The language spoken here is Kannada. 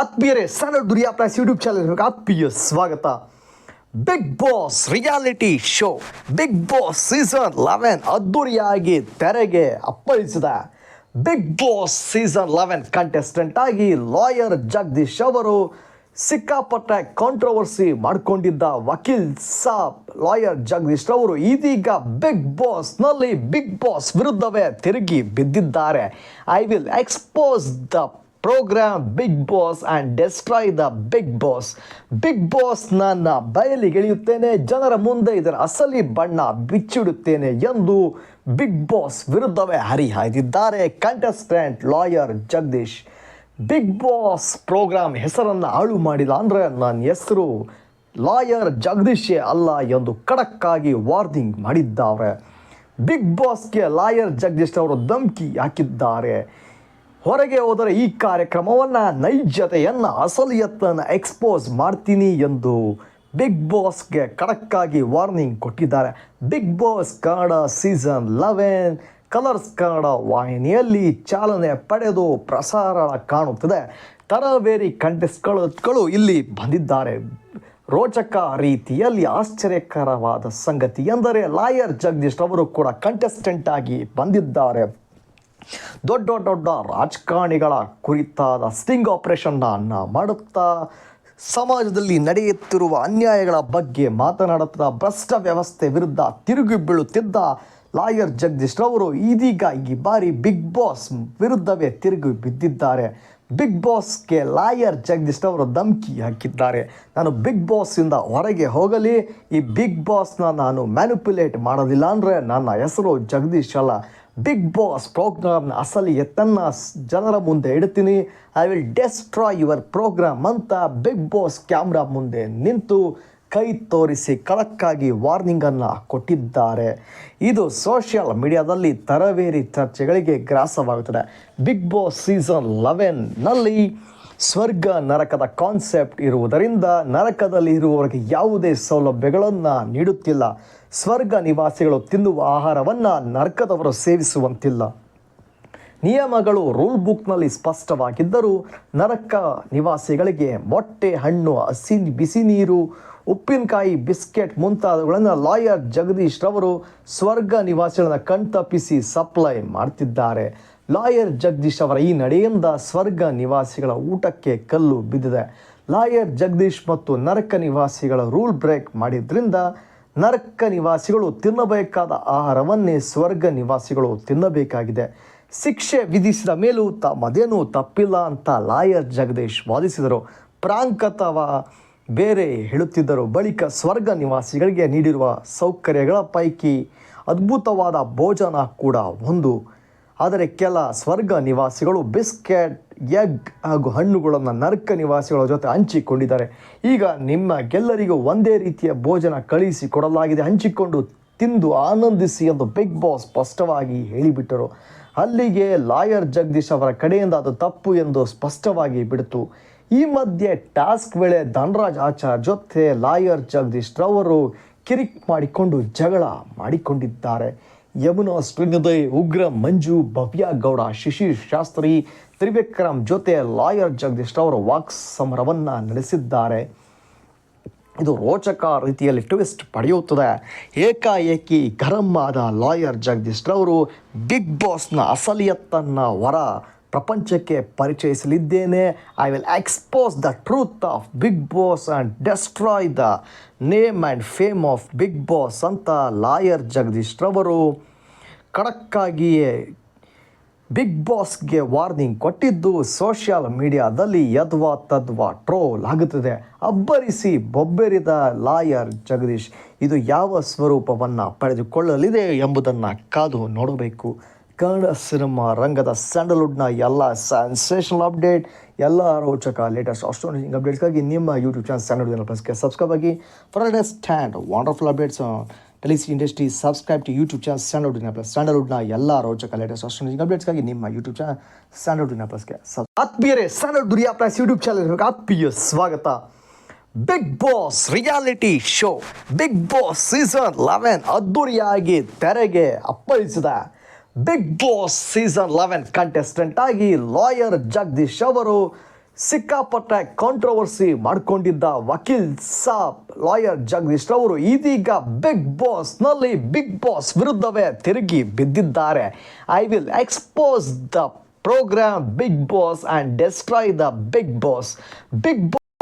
ಆತ್ಮೀಯರೇ ಸಣ್ಣ ದುರಿಯಾ ಯೂಟ್ಯೂಬ್ ಚಾನಲ್ ಆತ್ಮೀಯ ಸ್ವಾಗತ. Bigg Boss reality show Bigg Boss season eleven ಅದ್ದೂರಿಯಾಗಿ ತೆರೆಗೆ ಅಪ್ಪಳಿಸಿದ. Bigg Boss season eleven contestant ಆಗಿ ಲಾಯರ್ ಜಗದೀಶ್ ಅವರು ಸಿಕ್ಕಾಪಟ್ಟೆ ಕಾಂಟ್ರವರ್ಸಿ ಮಾಡಿಕೊಂಡಿದ್ದ ವಕೀಲ್ ಸಾಬ್ ಲಾಯರ್ ಜಗದೀಶ್ ಅವರು ಇದೀಗ ಬಿಗ್ ಬಾಸ್ನಲ್ಲಿ ಬಿಗ್ ಬಾಸ್ ವಿರುದ್ಧವೇ ತಿರುಗಿ ಬಿದ್ದಿದ್ದಾರೆ. I will expose the program Bigg Boss and destroy the Bigg Boss Bigg Boss ನನ್ನ ಬಯಲಿಗೆಳೆಯುತ್ತೇನೆ ಜನರ ಮುಂದೆ ಇದರ ಅಸಲಿ ಬಣ್ಣ ಬಿಚ್ಚಿಡುತ್ತೇನೆ ಎಂದು ಬಿಗ್ ಬಾಸ್ ವಿರುದ್ಧವೇ ಹರಿಹಾಯ್ದಿದ್ದಾರೆ contestant lawyer Jagadish. Bigg Boss program ಹೆಸರನ್ನು ಹಾಳು ಮಾಡಿಲ್ಲ ಅಂದರೆ ನನ್ನ ಹೆಸರು ಲಾಯರ್ ಜಗದೀಶೇ ಅಲ್ಲ ಎಂದು ಖಡಕ್ಕಾಗಿ ವಾರ್ನಿಂಗ್ ಮಾಡಿದ್ದಾರೆ. ಬಿಗ್ ಬಾಸ್ಗೆ ಲಾಯರ್ ಜಗದೀಶ್ ಅವರು ಧಮಕಿ ಹಾಕಿದ್ದಾರೆ. ಹೊರಗೆ ಹೋದರೆ ಈ ಕಾರ್ಯಕ್ರಮವನ್ನು ನೈಜತೆಯನ್ನು, ಅಸಲಿಯತ್ತನ್ನು ಎಕ್ಸ್ಪೋಸ್ ಮಾಡ್ತೀನಿ ಎಂದು ಬಿಗ್ ಬಾಸ್ಗೆ ಖಡಕ್ಕಾಗಿ ವಾರ್ನಿಂಗ್ ಕೊಟ್ಟಿದ್ದಾರೆ. Bigg Boss Kannada season eleven Colors Kannada ವಾಹಿನಿಯಲ್ಲಿ ಚಾಲನೆ ಪಡೆದು ಪ್ರಸಾರ ಕಾಣುತ್ತದೆ. ತರಬೇರಿ ಕಂಟೆಸ್ಟ್ಗಳು ಇಲ್ಲಿ ಬಂದಿದ್ದಾರೆ. ರೋಚಕ ರೀತಿಯಲ್ಲಿ ಆಶ್ಚರ್ಯಕರವಾದ ಸಂಗತಿ ಎಂದರೆ ಲಾಯರ್ ಜಗದೀಶ್ ಅವರು ಕೂಡ ಕಂಟೆಸ್ಟೆಂಟ್ ಆಗಿ ಬಂದಿದ್ದಾರೆ. ದೊಡ್ಡ ದೊಡ್ಡ ರಾಜಕಾರಣಿಗಳ ಕುರಿತಾದ ಸ್ಟಿಂಗ್ ಆಪರೇಷನ್ನ ಮಾಡುತ್ತಾ ಸಮಾಜದಲ್ಲಿ ನಡೆಯುತ್ತಿರುವ ಅನ್ಯಾಯಗಳ ಬಗ್ಗೆ ಮಾತನಾಡುತ್ತಾ ಭ್ರಷ್ಟ ವ್ಯವಸ್ಥೆ ವಿರುದ್ಧ ತಿರುಗಿ ಬೀಳುತ್ತಿದ್ದ ಲಾಯರ್ ಜಗದೀಶ್ ರವರು ಇದೀಗ ಈ ಬಾರಿ ಬಿಗ್ ಬಾಸ್ ವಿರುದ್ಧವೇ ತಿರುಗಿ ಬಿದ್ದಿದ್ದಾರೆ. ಬಿಗ್ ಬಾಸ್ಗೆ ಲಾಯರ್ ಜಗದೀಶ್ ಅವರು ಧಮಕಿ ಹಾಕಿದ್ದಾರೆ. ನಾನು ಬಿಗ್ ಬಾಸಿಂದ ಹೊರಗೆ ಹೋಗಲಿ, ಈ ಬಿಗ್ ಬಾಸ್ನ ನಾನು ಮ್ಯಾನಿಪುಲೇಟ್ ಮಾಡೋದಿಲ್ಲ ಅಂದರೆ ನನ್ನ ಹೆಸರು ಜಗದೀಶ್ ಅಲ್ಲ. ಬಿಗ್ ಬಾಸ್ ಪ್ರೋಗ್ರಾಮ್ನ ಅಸಲಿ ಎತ್ತನ್ನ ಜನರ ಮುಂದೆ ಇಡ್ತೀನಿ. I will destroy your program ಅಂತ ಬಿಗ್ ಬಾಸ್ ಕ್ಯಾಮ್ರಾ ಮುಂದೆ ನಿಂತು ಕೈ ತೋರಿಸಿ ಕಳಕ್ಕಾಗಿ ವಾರ್ನಿಂಗನ್ನು ಕೊಟ್ಟಿದ್ದಾರೆ. ಇದು ಸೋಷಿಯಲ್ ಮೀಡಿಯಾದಲ್ಲಿ ತರಬೇರಿ ಚರ್ಚೆಗಳಿಗೆ ಗ್ರಾಸವಾಗುತ್ತದೆ. ಬಿಗ್ ಬಾಸ್ ಸೀಸನ್ ಲೆವೆನ್ನಲ್ಲಿ ಸ್ವರ್ಗ ನರಕದ ಕಾನ್ಸೆಪ್ಟ್ ಇರುವುದರಿಂದ ನರಕದಲ್ಲಿ ಇರುವವರಿಗೆ ಯಾವುದೇ ಸೌಲಭ್ಯಗಳನ್ನು ನೀಡುತ್ತಿಲ್ಲ. ಸ್ವರ್ಗ ನಿವಾಸಿಗಳು ತಿನ್ನುವ ಆಹಾರವನ್ನು ನರಕದವರು ಸೇವಿಸುವಂತಿಲ್ಲ. ನಿಯಮಗಳು ರೂಲ್ ಬುಕ್ನಲ್ಲಿ ಸ್ಪಷ್ಟವಾಗಿದ್ದರೂ ನರಕ ನಿವಾಸಿಗಳಿಗೆ ಮೊಟ್ಟೆ, ಹಣ್ಣು, ಹಸಿ ಬಿಸಿ ನೀರು, ಉಪ್ಪಿನಕಾಯಿ, ಬಿಸ್ಕೆಟ್ ಮುಂತಾದವುಗಳನ್ನು ಲಾಯರ್ ಜಗದೀಶ್ ರವರು ಸ್ವರ್ಗ ನಿವಾಸಿಗಳನ್ನು ಕಣ್ತಪ್ಪಿಸಿ ಸಪ್ಲೈ ಮಾಡ್ತಿದ್ದಾರೆ. ಲಾಯರ್ ಜಗದೀಶ್ ಅವರ ಈ ನಡೆಯಿಂದ ಸ್ವರ್ಗ ನಿವಾಸಿಗಳ ಊಟಕ್ಕೆ ಕಲ್ಲು ಬಿದ್ದಿದೆ. ಲಾಯರ್ ಜಗದೀಶ್ ಮತ್ತು ನರಕ ನಿವಾಸಿಗಳ ರೂಲ್ ಬ್ರೇಕ್ ಮಾಡಿದ್ರಿಂದ ನರಕ ನಿವಾಸಿಗಳು ತಿನ್ನಬೇಕಾದ ಆಹಾರವನ್ನೇ ಸ್ವರ್ಗ ನಿವಾಸಿಗಳು ತಿನ್ನಬೇಕಾಗಿದೆ. ಶಿಕ್ಷೆ ವಿಧಿಸಿದ ಮೇಲೂ ತಮ್ಮದೇನೂ ತಪ್ಪಿಲ್ಲ ಅಂತ ಲಾಯರ್ ಜಗದೀಶ್ ವಾದಿಸಿದರು. ಪ್ರಾಂಕ್ ಬೇರೆ ಹೇಳುತ್ತಿದ್ದರು. ಬಳಿಕ ಸ್ವರ್ಗ ನಿವಾಸಿಗಳಿಗೆ ನೀಡಿರುವ ಸೌಕರ್ಯಗಳ ಪೈಕಿ ಅದ್ಭುತವಾದ ಭೋಜನ ಕೂಡ ಒಂದು. ಆದರೆ ಕೆಲ ಸ್ವರ್ಗ ನಿವಾಸಿಗಳು ಬಿಸ್ಕೆಟ್, ಎಗ್ ಹಾಗೂ ಹಣ್ಣುಗಳನ್ನು ನರ್ಕ ನಿವಾಸಿಗಳ ಜೊತೆ ಹಂಚಿಕೊಂಡಿದ್ದಾರೆ. ಈಗ ನಿಮ್ಮ ಗೆಲ್ಲರಿಗೂ ಒಂದೇ ರೀತಿಯ ಭೋಜನ ಕಳಿಸಿ ಕೊಡಲಾಗಿದೆ. ಹಂಚಿಕೊಂಡು ತಿಂದು ಆನಂದಿಸಿ ಎಂದು ಬಿಗ್ ಬಾಸ್ ಸ್ಪಷ್ಟವಾಗಿ ಹೇಳಿಬಿಟ್ಟರು. ಅಲ್ಲಿಗೆ ಲಾಯರ್ ಜಗದೀಶ್ ಅವರ ಕಡೆಯಿಂದ ಅದು ತಪ್ಪು ಎಂದು ಸ್ಪಷ್ಟವಾಗಿ ಬಿಡಿತು. ಈ ಮಧ್ಯೆ ಟಾಸ್ಕ್ ವೇಳೆ ಧನರಾಜ್ ಆಚಾರ್ ಜೊತೆ ಲಾಯರ್ ಜಗದೀಶ್ ರವರು ಕಿರಿಕ್ ಮಾಡಿಕೊಂಡು ಜಗಳ ಮಾಡಿಕೊಂಡಿದ್ದಾರೆ. ಯಮುನಾ ಶ್ರೀನಿಧಯ್ ಉಗ್ರ ಮಂಜು, ಭವ್ಯ ಗೌಡ ಶಿಶಿರ್ ಶಾಸ್ತ್ರಿ, ತ್ರಿವಿಕ್ರಮ್ ಜೊತೆ ಲಾಯರ್ ಜಗದೀಶ್ ರವರು ವಾಕ್ ಸಮರವನ್ನು ನಡೆಸಿದ್ದಾರೆ. ಇದು ರೋಚಕ ರೀತಿಯಲ್ಲಿ ಟ್ವಿಸ್ಟ್ ಪಡೆಯುತ್ತದೆ. ಏಕಾಏಕಿ ಗರಂ ಆದ ಲಾಯರ್ ಜಗದೀಶ್ ರವರು ಬಿಗ್ ಬಾಸ್ನ ಅಸಲಿಯತ್ತನ್ನು ಹೊರ ಪ್ರಪಂಚಕ್ಕೆ ಪರಿಚಯಿಸಲಿದ್ದೇನೆ. I will expose the truth of Bigg Boss and destroy the name and fame of Bigg Boss ಅಂತ ಲಾಯರ್ ಜಗದೀಶ್ ರವರು ಖಡಕ್ಕಾಗಿಯೇ ಬಿಗ್ ಬಾಸ್ಗೆ ವಾರ್ನಿಂಗ್ ಕೊಟ್ಟಿದ್ದು ಸೋಷಿಯಲ್ ಮೀಡಿಯಾದಲ್ಲಿ ಯದ್ವಾ ತದ್ವಾ ಟ್ರೋಲ್ ಆಗುತ್ತದೆ. ಅಬ್ಬರಿಸಿ ಬೊಬ್ಬೆರಿದ ಲಾಯರ್ ಜಗದೀಶ್, ಇದು ಯಾವ ಸ್ವರೂಪವನ್ನು ಪಡೆದುಕೊಳ್ಳಲಿದೆ ಎಂಬುದನ್ನು ಕಾದು ನೋಡಬೇಕು. ಕನ್ನಡ ಸಿನಿಮಾ ರಂಗದ ಸ್ಯಾಂಡಲ್ವುಡ್ನ ಎಲ್ಲ ಸೆನ್ಸೇಷನಲ್ ಅಪ್ಡೇಟ್ ಎಲ್ಲ ರೋಚಕ ಲೇಟೆಸ್ಟ್ ಅಸ್ಟ್ರಾಲಜಿಂಗ್ ಅಪ್ಡೇಟ್ಸ್ಗಾಗಿ ನಿಮ್ಮ ಯೂಟ್ಯೂಬ್ ಚಾನಲ್ ಸ್ಯಾಂಡಲ್ವುಡ್ ಪ್ಲಸ್ಗೆ ಸಬ್ಸ್ಕ್ರೈಬ್ ಆಗಿ for stand wonderful updates ಟೆಲಿಸಿ industry subscribe to YouTube channel standard plus ಸ್ಟ್ಯಾಂಡರ್ಡ್ನ ಎಲ್ಲ ರೋಚಕ ಲೇಟೆಸ್ಟ್ ಅಸ್ಟ್ರಾಲಜಿಂಗ್ ಅಪ್ಡೇಟ್ಸ್ಗಾಗಿ ನಿಮ್ಮ ಯೂಟ್ಯೂಬ್ ಚಾನಲ್ ಸ್ಟ್ಯಾಂಡರ್ಡ್ ಪ್ಲಸ್ಗೆ ಸಬ್ ಆತ್ಮೀಯರೇ ಸ್ಟ್ಯಾಂಡರ್ಡ್ ದುರಿಯಾ ಪ್ಲಸ್ ಯೂಟ್ಯೂಬ್ ಚಾನಲ್ ಆತ್ಮೀಯ ಸ್ವಾಗತ Bigg Boss reality show Bigg Boss season eleven ಅದ್ದೂರಿಯಾಗಿ ತೆರೆಗೆ ಅಪ್ಪಳಿಸಿದ. Bigg Boss season eleven contestant ಆಗಿ ಲಾಯರ್ ಜಗದೀಶ್ ಅವರು ಸಿಕ್ಕಾಪಟ್ಟೆ ಕಾಂಟ್ರವರ್ಸಿ ಮಾಡಿಕೊಂಡಿದ್ದ ವಕೀಲ್ ಸಾಬ್ ಲಾಯರ್ ಜಗದೀಶ್ ರವರು ಇದೀಗ ಬಿಗ್ ಬಾಸ್ನಲ್ಲಿ ಬಿಗ್ ಬಾಸ್ ವಿರುದ್ಧವೇ ತಿರುಗಿ ಬಿದ್ದಿದ್ದಾರೆ. I will expose the program Bigg Boss and destroy the Bigg Boss Bigg